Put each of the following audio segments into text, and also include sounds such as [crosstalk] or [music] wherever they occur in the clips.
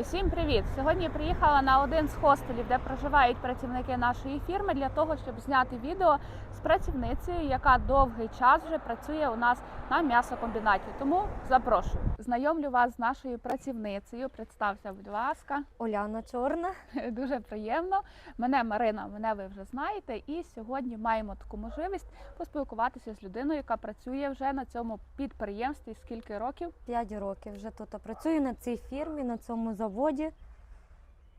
Усім привіт! Сьогодні я приїхала на один з хостелів, де проживають працівники нашої фірми, для того, щоб зняти відео з працівницею, яка довгий час вже працює у нас на м'ясокомбінаті. Тому запрошую. Знайомлю вас з нашою працівницею. Представся, будь ласка. Оляна Чорна. [laughs] Дуже приємно. Мене Марина, мене ви вже знаєте. І сьогодні маємо таку можливість поспілкуватися з людиною, яка працює вже на цьому підприємстві. Скільки років? 5 років вже тут працюю на цій фірмі, на цьому заводі.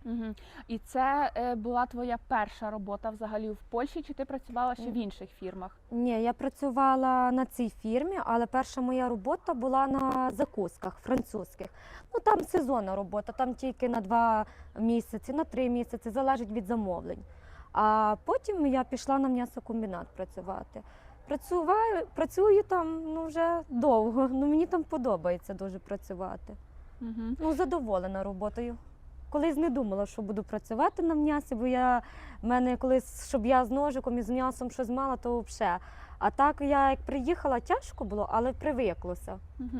Угу. І це е, була твоя перша робота взагалі в Польщі, чи ти працювала ще в інших фірмах? Ні, я працювала на цій фірмі, але перша моя робота була на закусках французьких. Ну там сезонна робота, там тільки на два місяці, на три місяці, залежить від замовлень. А потім я пішла на м'ясокомбінат працювати. Працюваю, працюю там ну, вже довго. Ну мені там подобається дуже працювати. Угу. Ну, задоволена роботою. Колись не думала, що буду працювати на м'ясі, бо я в мене колись, щоб я з ножиком і з м'ясом щось мала, то взагалі. А так я як приїхала, тяжко було, але привиклося. Угу.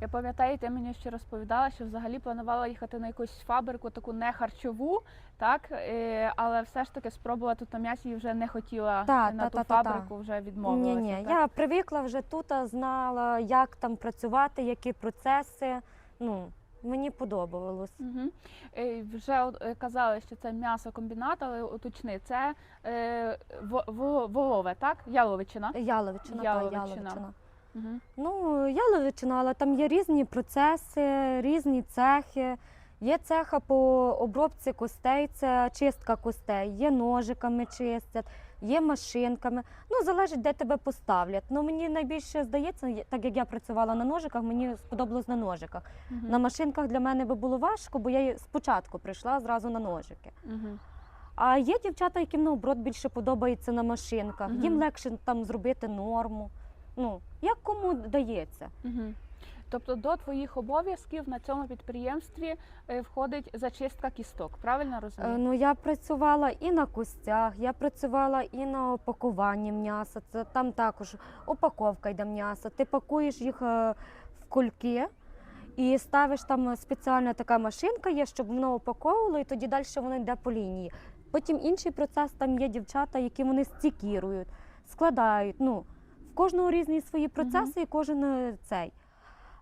Я пам'ятаю, ти мені ще розповідала, що взагалі планувала їхати на якусь фабрику, таку не харчову, так е, але все ж таки спробувати тут на м'ясі і вже не хотіла Та, на та, ту та, та, та. фабрику, вже відмовилася. Ні, ні, так? я привикла вже тут, знала, як там працювати, які процеси. Ну, мені подобалось. Угу. Е, вже е, казали, що це м'ясокомбінат, але уточни, це е, во- во- волове, так? Яловичина. Яловичина, Яловичина. яловичина. Угу. Ну, яловичина, але там є різні процеси, різні цехи. Є цеха по обробці костей, це чистка костей, є ножиками чистять, є машинками. Ну, залежить, де тебе поставлять. Ну, мені найбільше здається, так як я працювала на ножиках, мені сподобалось на ножиках. На машинках для мене би було важко, бо я спочатку прийшла зразу на ножики. Угу. А є дівчата, яким наоборот більше подобається на машинках. Мгм. Їм легше там зробити норму. Ну, як кому дається. Угу. Тобто до твоїх обов'язків на цьому підприємстві е, входить зачистка кісток, правильно Е, розумію? Ну, я працювала і на костях, я працювала і на опакуванні м'яса. Це там також упаковка йде м'яса. Ти пакуєш їх е, в кульки і ставиш там спеціальна така машинка є, щоб воно упаковувало, і тоді далі воно йде по лінії. Потім інший процес там є дівчата, які вони стікірують, складають. Ну, в кожного різні свої процеси, і кожен цей.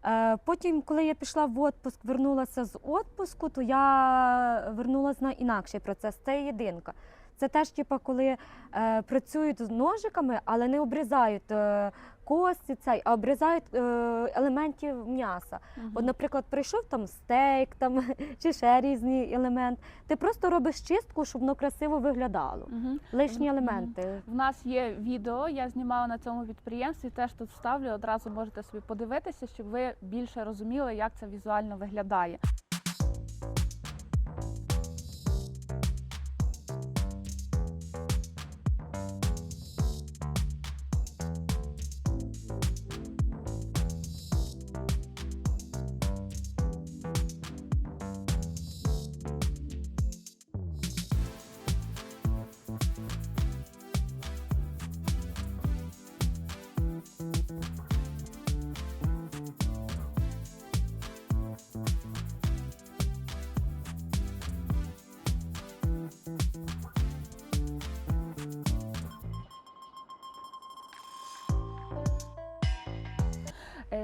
Е, Потім, коли я пішла в відпуск, вернулася з відпуску, то я вернулася на інакший процес. Це єдинка. Це теж, типу, коли е, працюють з ножиками, але не обрізають е, кості, цей, а обрізають е, елементів м'яса. Мгм. От, наприклад, прийшов там стейк там, [laughs] чи ще різні елементи. Ти просто робиш чистку, щоб воно красиво виглядало. Мгм. Лишні елементи. В нас є відео, я знімала на цьому підприємстві, теж тут вставлю, одразу можете собі подивитися, щоб ви більше розуміли, як це візуально виглядає.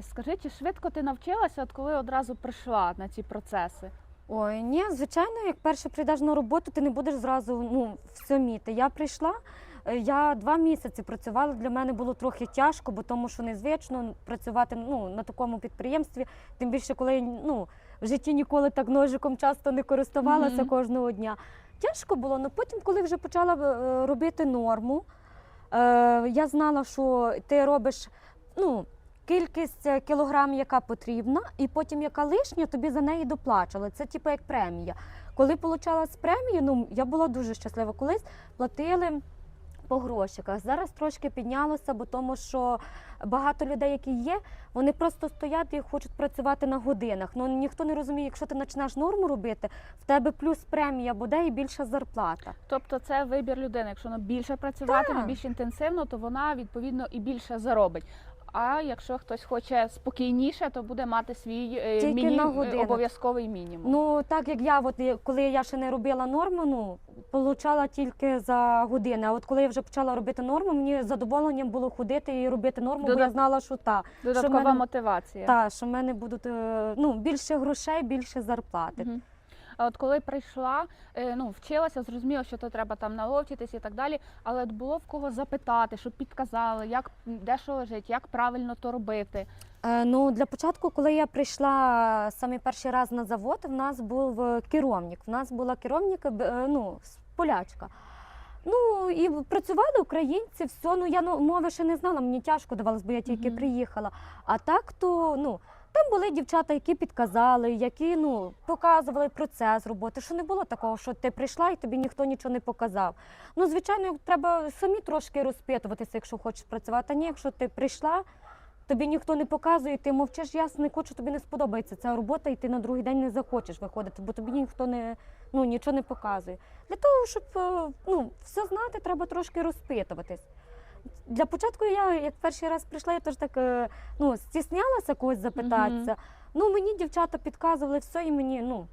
Скажи, чи швидко ти навчилася, от коли одразу прийшла на ці процеси? Ой, ні, звичайно, як перше прийдеш на роботу, ти не будеш зразу ну, все вміти. Я прийшла, е, я два місяці працювала. Для мене було трохи тяжко, бо тому що незвично працювати ну, на такому підприємстві. Тим більше, коли ну, в житті ніколи так ножиком часто не користувалася Мгм. кожного дня. Тяжко було, але потім, коли вже почала е, робити норму, е, я знала, що ти робиш. ну, Кількість е, кілограм, яка потрібна, і потім яка лишня, тобі за неї доплачували. Це типу як премія. Коли отримала з премію, ну я була дуже щаслива. Колись платили по грошиках. Зараз трошки піднялося, бо тому що багато людей, які є, вони просто стоять і хочуть працювати на годинах. Ну ніхто не розуміє, якщо ти почнеш норму робити, в тебе плюс премія буде і більша зарплата. Тобто це вибір людини. Якщо вона більше працюватиме, більш інтенсивно, то вона відповідно і більше заробить. А якщо хтось хоче спокійніше, то буде мати свій е, Тільки міні... на е, обов'язковий мінімум. Ну так як я, от коли я ще не робила норму, ну получала тільки за години. А от коли я вже почала робити норму, мені задоволенням було ходити і робити норму, бо я знала, що та, Додаткова що мене- мотивація. та що в мене будуть е, ну більше грошей, більше зарплати. Мгм. А от коли прийшла, е, ну вчилася, зрозуміла, що то треба там наловчитись і так далі. Але от було в кого запитати, щоб підказали, як де що лежить, як правильно то робити. Е, ну для початку, коли я прийшла саме перший раз на завод, в нас був е, керівник. В нас була керівник, ну полячка. Ну і працювали українці, все. Ну я ну, мови ще не знала, мені тяжко давалось, бо я тільки Мгм. приїхала. А так то ну. Там були дівчата, які підказали, які ну показували процес роботи. Що не було такого, що ти прийшла і тобі ніхто нічого не показав. Ну, звичайно, треба самі трошки розпитуватися, якщо хочеш працювати. А ні, якщо ти прийшла, тобі ніхто не показує, ти мовчиш, я не хочу, тобі не сподобається ця робота, і ти на другий день не захочеш виходити, бо тобі ніхто не ну нічого не показує. Для того, щоб е, ну, все знати, треба трошки розпитуватись. Для початку я, як перший раз прийшла, я теж так е, ну, стіснялася когось запитатися. Ну, мені дівчата підказували все, і мені ну,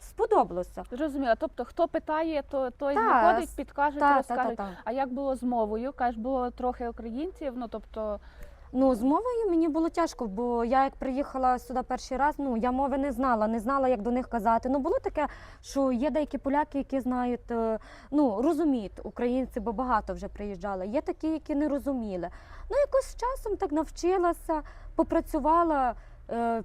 сподобалося. Зрозуміла. Тобто, хто питає, то той Та, виходить, підкажуть, Та, та, розкажуть. та, та. А як було з мовою? Кажеш, було трохи українців. Ну тобто, Ну, з мовою мені було тяжко, бо я як приїхала сюди перший раз, ну я мови не знала, не знала, як до них казати. Ну було таке, що є деякі поляки, які знають, е, ну розуміють українці, бо багато вже приїжджали. Є такі, які не розуміли. Ну якось з часом так навчилася, попрацювала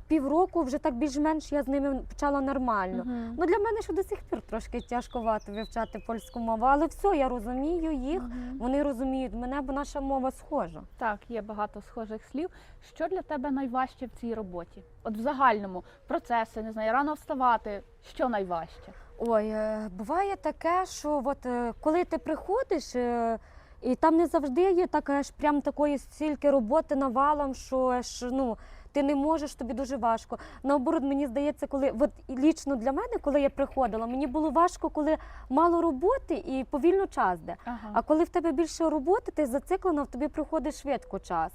півроку, вже так більш-менш я з ними почала нормально. мгм. Ну для мене ще до сих пір трошки тяжковато вивчати польську мову, але все, я розумію їх. Мгм. Вони розуміють мене, бо наша мова схожа. Так, є багато схожих слів. Що для тебе найважче в цій роботі? От в загальному процеси, не знаю, рано вставати. Що найважче? Ой, е, буває таке, що от е, коли ти приходиш, е, і там не завжди є так, аж прям такої стільки роботи навалом, що аж, ну. Ти не можеш, тобі дуже важко. Наоборот, мені здається, коли от лічно для мене, коли я приходила, мені було важко, коли мало роботи і повільно час де. Ага. А коли в тебе більше роботи, ти зациклена, в тобі приходить швидко час.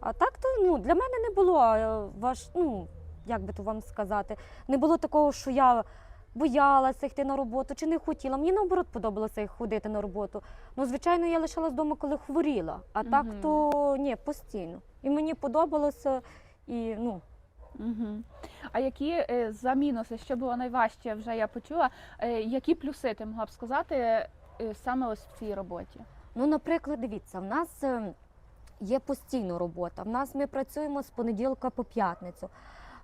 А так то ну, для мене не було е, важ, ну, як би то вам сказати, не було такого, що я боялася йти на роботу чи не хотіла. Мені наоборот подобалося ходити на роботу. Ну, звичайно, я лишалась вдома, коли хворіла. А так то ні, постійно. І мені подобалося, і ну. Угу. А які е, за мінуси, що було найважче, вже я почула. Е, які плюси ти могла б сказати е, саме ось в цій роботі? Ну, наприклад, дивіться, в нас е, є постійна робота. В нас ми працюємо з понеділка по п'ятницю.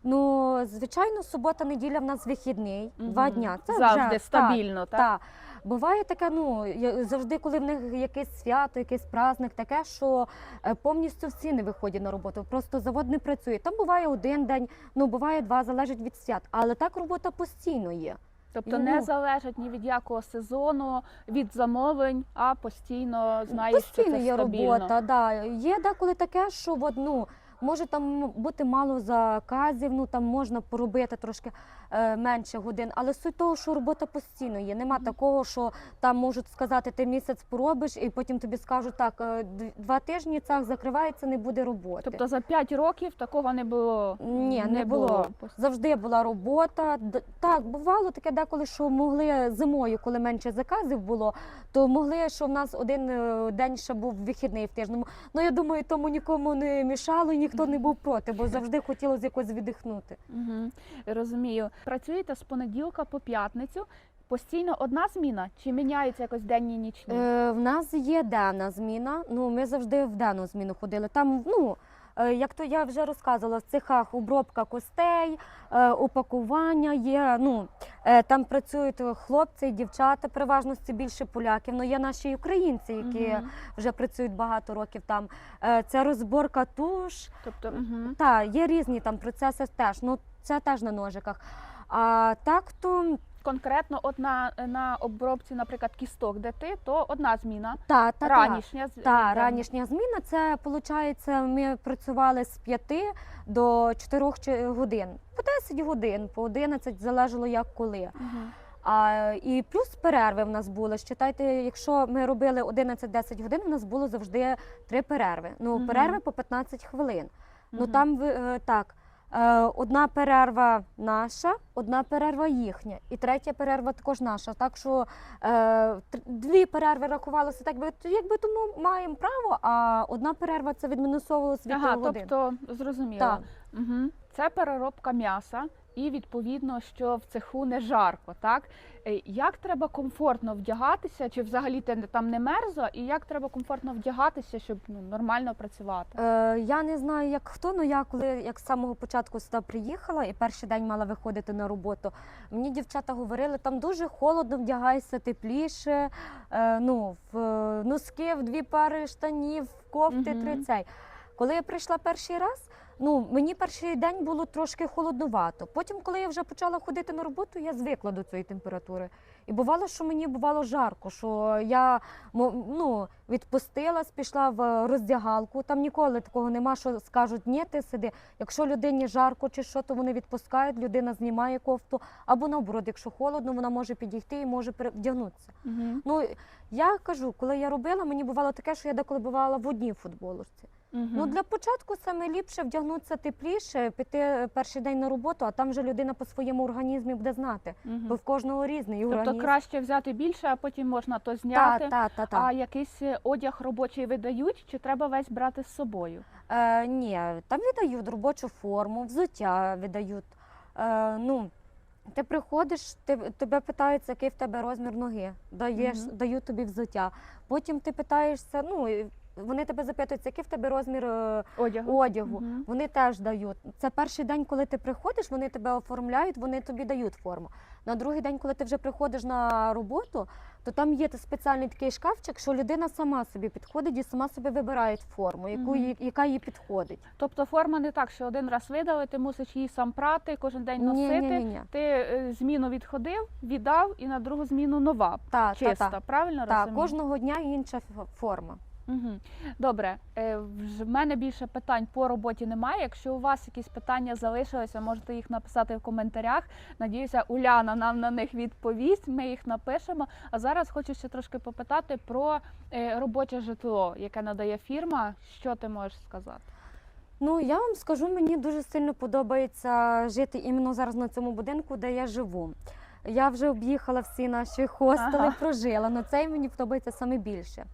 Ну, звичайно, субота, неділя в нас вихідний, два Мгм. дня. Це завжди вже, стабільно, так? Так. Буває таке, ну я- завжди, коли в них якесь свято, якийсь праздник, таке, що е, повністю всі не виходять на роботу. Просто завод не працює. Там буває один день, ну буває два, залежить від свят. Але так робота постійно є. Тобто Ну, не залежить ні від якого сезону, від замовлень, а постійно знаєш, що Постійно це є стабільно. робота. Да. Є деколи таке, що от, ну, може там бути мало заказів, ну там можна поробити трошки менше годин, але суть того, що робота постійно є. Нема такого, що там можуть сказати, ти місяць поробиш, і потім тобі скажуть, так, е, два тижні цех закривається, не буде роботи. Тобто за 5 років такого не було. Ні, не було. Завжди була робота. Так, бувало таке деколи, що могли зимою, коли менше заказів було, то могли, що в нас один е, день ще був вихідний в тижному. Ну я думаю, тому нікому не мішало і ніхто не був проти, бо [laughs] завжди хотілося якось віддихнути. Угу. Розумію. Працюєте з понеділка по п'ятницю. Постійно одна зміна чи міняються якось денні нічні? Е, в нас є денна зміна. Ну ми завжди в денну зміну ходили. Там, ну. е, Як то я вже розказувала, в цехах обробка костей, е, упакування є. Ну е, там працюють хлопці, і дівчата, переважно це більше поляків. Ну є наші українці, які Мгм. вже працюють багато років там. Е, Це розборка туш. Тобто, угу. Та є різні там процеси теж. Ну це теж на ножиках. А так то конкретно от на, на обробці, наприклад, кісток, де ти, то одна зміна. та, та, та. Ранішня Та, да. ранішня зміна це виходить, ми працювали з 5 до 4 годин. По 10 годин, по 11, залежало як коли. Мгм. А, і плюс перерви в нас були. Считайте, якщо ми робили 11-10 годин, у нас було завжди три перерви. Ну, Мгм. перерви по 15 хвилин. Ну там е, так. Е, Одна перерва наша, одна перерва їхня, і третя перерва також наша. Так що е, дві перерви рахувалися, так, би якби тому маємо право, а одна перерва це відмінусовувалося від Ага, годин. тобто зрозуміло. Так. Угу. Це переробка м'яса, і відповідно, що в цеху не жарко. Так Е, як треба комфортно вдягатися, чи взагалі ти не- там не мерзло, і як треба комфортно вдягатися, щоб ну, нормально працювати? Е, я не знаю, як хто, але я коли як з самого початку сюди приїхала і перший день мала виходити на роботу, мені дівчата говорили, там дуже холодно, вдягайся тепліше, е, ну, в носки, в дві пари штанів, в кофти, Мгм. три цей. Коли я прийшла перший раз, ну мені перший день було трошки холоднувато. Потім, коли я вже почала ходити на роботу, я звикла до цієї температури. І бувало, що мені бувало жарко, що я ну, відпустилась, пішла в роздягалку. Там ніколи такого нема, що скажуть, ні, ти сиди. Якщо людині жарко чи що, то вони відпускають, людина знімає кофту. Або наоборот, якщо холодно, вона може підійти і може вдягнутися. Угу. Ну я кажу, коли я робила, мені бувало таке, що я деколи бувала в одній футболочці. Ну для початку саме ліпше вдягнутися тепліше, піти е, перший день на роботу, а там вже людина по своєму організмі буде знати. Бо в кожного різний Тобто організм. краще взяти більше, а потім можна то зняти. та, та, та. А якийсь е, одяг робочий видають, чи треба весь брати з собою? Е, ні, там видають робочу форму, взуття видають. Е, ну, ти приходиш, ти, тебе питають, який в тебе розмір ноги, даєш, Мгм. дають тобі взуття. Потім ти питаєшся, ну, вони тебе запитують, який в тебе розмір е, Одягу. одягу. Мгм. Вони теж дають. Це перший день, коли ти приходиш, вони тебе оформляють, вони тобі дають форму. На другий день, коли ти вже приходиш на роботу, то там є спеціальний такий шкафчик, що людина сама собі підходить і сама собі вибирає форму, яку їй- яка їй підходить. Тобто форма не так, що один раз видали, ти мусиш її сам прати, кожен день носити. ні, ні, ні. Ти е, зміну відходив, віддав, і на другу зміну нова, Та, чиста. та, та. Правильно Та, розумію? кожного дня інша форма. Угу. Добре, Е, в мене більше питань по роботі немає. Якщо у вас якісь питання залишилися, можете їх написати в коментарях. Надіюся, Уляна нам на них відповість. Ми їх напишемо. А зараз хочу ще трошки попитати про е, робоче житло, яке надає фірма. Що ти можеш сказати? Ну я вам скажу, мені дуже сильно подобається жити іменно зараз на цьому будинку, де я живу. Я вже об'їхала всі наші хостели, Ага. прожила, але цей мені подобається саме більше.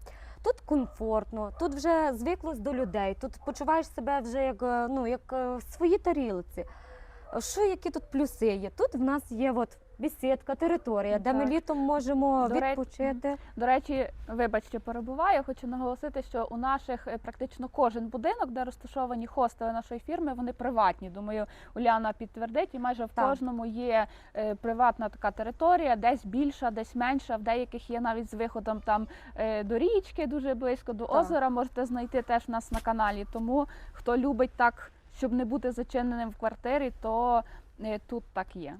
Тут комфортно, тут вже звиклось до людей, тут почуваєш себе вже як, е, ну, як е, в своїй тарілці. Що які тут плюси є? Тут в нас є от бесідка, територія, де ми Так. літом можемо До відпочити. До речі, вибачте, перебуваю. Хочу наголосити, що у наших е, практично кожен будинок, де розташовані хостели нашої фірми, вони приватні. Думаю, Уляна підтвердить, і майже в Так. кожному є е, приватна така територія, десь більша, десь менша. В деяких є навіть з виходом там е, до річки, дуже близько до Так. озера. Можете знайти теж у нас на каналі. Тому хто любить так, щоб не бути зачиненим в квартирі, то е, тут так є.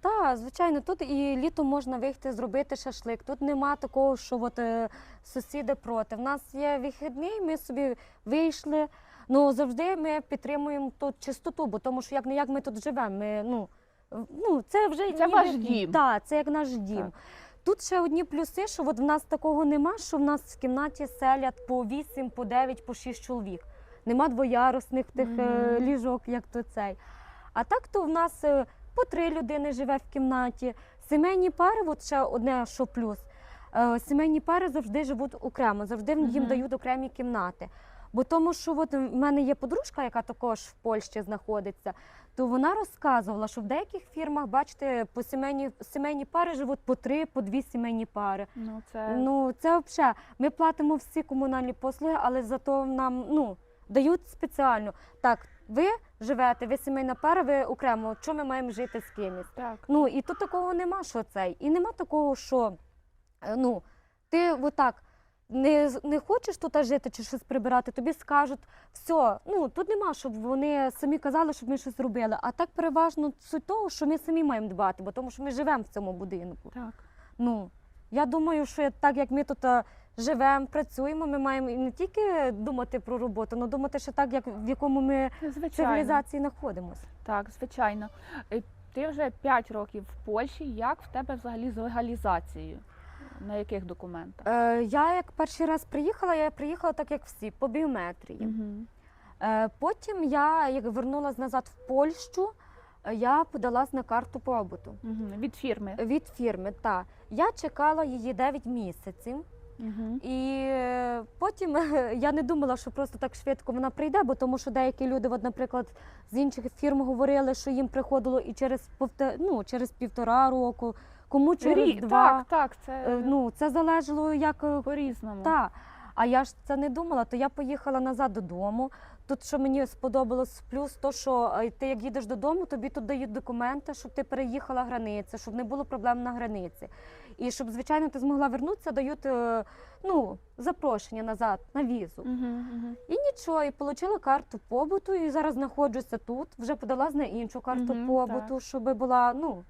Так, звичайно, тут і літом можна вийти зробити шашлик. Тут нема такого, що от, е, сусіди проти. В нас є вихідний, ми собі вийшли. Ну завжди ми підтримуємо тут чистоту, бо тому що як не як ми тут живемо. Ми, ну, в- ну, це вже Це ваш дім. Так, це як наш дім. Так. Тут ще одні плюси, що от в нас такого нема, що в нас в кімнаті селять по 8, по 9, по 6 чоловік. Нема двоярусних тих е, Мгм. ліжок, як то цей. А так то в нас е, по три людини живе в кімнаті. Сімейні пари, от ще одне, що плюс. е, Сімейні пари завжди живуть окремо, завжди їм Мгм. дають окремі кімнати. Бо тому, що от в мене є подружка, яка також в Польщі знаходиться, то вона розказувала, що в деяких фірмах, бачите, по сімейні, сімейні пари живуть по три, по дві сімейні пари. Ну це Ну це взагалі. Ми платимо всі комунальні послуги, але зато нам ну дають спеціально. Так, ви живете, ви сімейна пара, ви окремо. Чому ми маємо жити з кимось? так. Ну і тут такого нема, що цей. І нема такого, що е, ну ти отак. Не, не хочеш тут жити чи щось прибирати, тобі скажуть, все, ну тут нема, щоб вони самі казали, щоб ми щось робили. А так переважно суть того, що ми самі маємо дбати, бо тому що ми живемо в цьому будинку. Так. Ну, я думаю, що так як ми тут е, живемо, працюємо, ми маємо не тільки думати про роботу, але думати ще так, як в якому ми Звичайно. цивілізації знаходимося. Так, звичайно. Ти вже 5 років в Польщі. Як в тебе взагалі з легалізацією? На яких документах? Е, я як перший раз приїхала, я приїхала так, як всі, по біометрії. Угу. Е, потім я, як вернулася назад в Польщу, е, я подалась на карту побуту Угу. Від фірми. від фірми. Та. Я чекала її 9 місяців. Угу. І е, потім е, [laughs] я не думала, що просто так швидко вона прийде, бо тому що деякі люди, от, наприклад, з інших фірм говорили, що їм приходило і через ну, через півтора року, кому через Рік, два. Так, так, це Е, Ну, це залежало як е, по-різному. Так. А я ж це не думала, то я поїхала назад додому. Тут, що мені сподобалось, плюс то, що е, ти як їдеш додому, тобі тут дають документи, щоб ти переїхала границю, щоб не було проблем на границі. І щоб, звичайно, ти змогла вернутися, дають е, ну, запрошення назад на візу. Угу, угу. І нічого, і отримала карту побуту, і зараз знаходжуся тут. Вже подалась на іншу карту Мгм, побуту, щоб була. ну,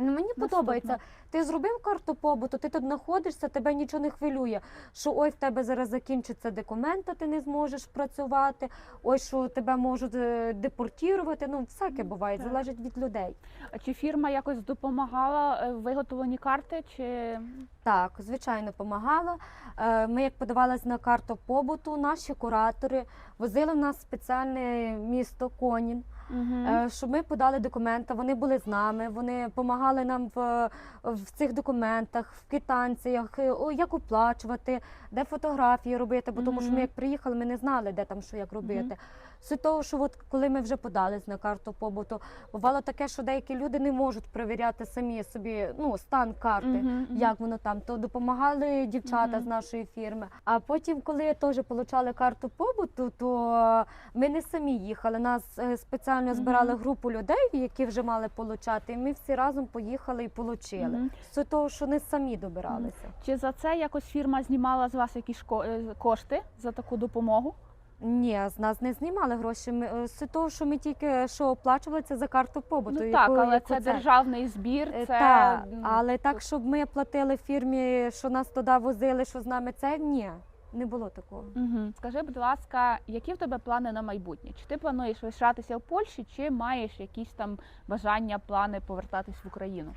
Ну, мені подобається. Ти зробив карту побуту, ти тут знаходишся, тебе нічого не хвилює. Що ой, в тебе зараз закінчаться документи, ти не зможеш працювати. Ой, що тебе можуть е, депортувати. Ну, всяке буває, так. залежить від людей. А чи фірма якось допомагала е, в виготовленні карти? Чи Так, звичайно, допомагала. Е, Ми, як подавалися на карту побуту, наші куратори возили в нас в спеціальне місто Конін. Угу. Щоб ми подали документи. Вони були з нами, вони допомагали нам в, в цих документах, в квитанціях, е, як оплачувати, де фотографії робити. Бо тому що ми як приїхали, ми не знали, де там що як робити. Суть того, що от коли ми вже подались на карту побуту, бувало таке, що деякі люди не можуть перевіряти самі собі ну, стан карти. Мгм. Як воно там, то допомагали дівчата Мгм. з нашої фірми. А потім, коли теж отримали карту побуту, то ми не самі їхали. Нас е, спеціально збирали Мгм. групу людей, які вже мали получати. І ми всі разом поїхали і отримали. Мгм. З того, що не самі добиралися. Чи за це якось фірма знімала з вас якісь е, кошти за таку допомогу? Ні, з нас не знімали гроші. Ми е, з того, що ми тільки що оплачували це за карту побуту. ну яку- так, але яку це державний збір, Е, це та, але так, щоб ми платили фірмі, що нас туди возили, що з нами це ні, не було такого. Угу. Скажи, будь ласка, які в тебе плани на майбутнє? Чи ти плануєш лишатися в Польщі, чи маєш якісь там бажання, плани повертатись в Україну?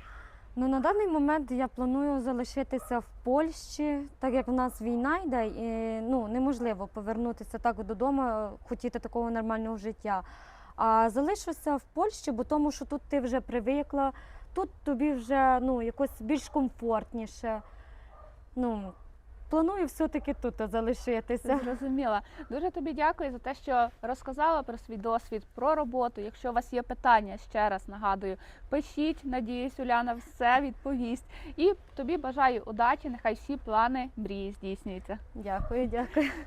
Ну на даний момент я планую залишитися в Польщі, так як в нас війна йде, і ну неможливо повернутися так додому, хотіти такого нормального життя. А залишуся в Польщі, бо тому що тут ти вже привикла, тут тобі вже ну якось більш комфортніше. Ну планую все-таки тут залишитися. Зрозуміла. Дуже тобі дякую за те, що розказала про свій досвід, про роботу. Якщо у вас є питання, ще раз нагадую, пишіть. Надіюсь, Уляна все відповість. І тобі бажаю удачі. Нехай всі плани мрії здійснюються. Дякую, дякую.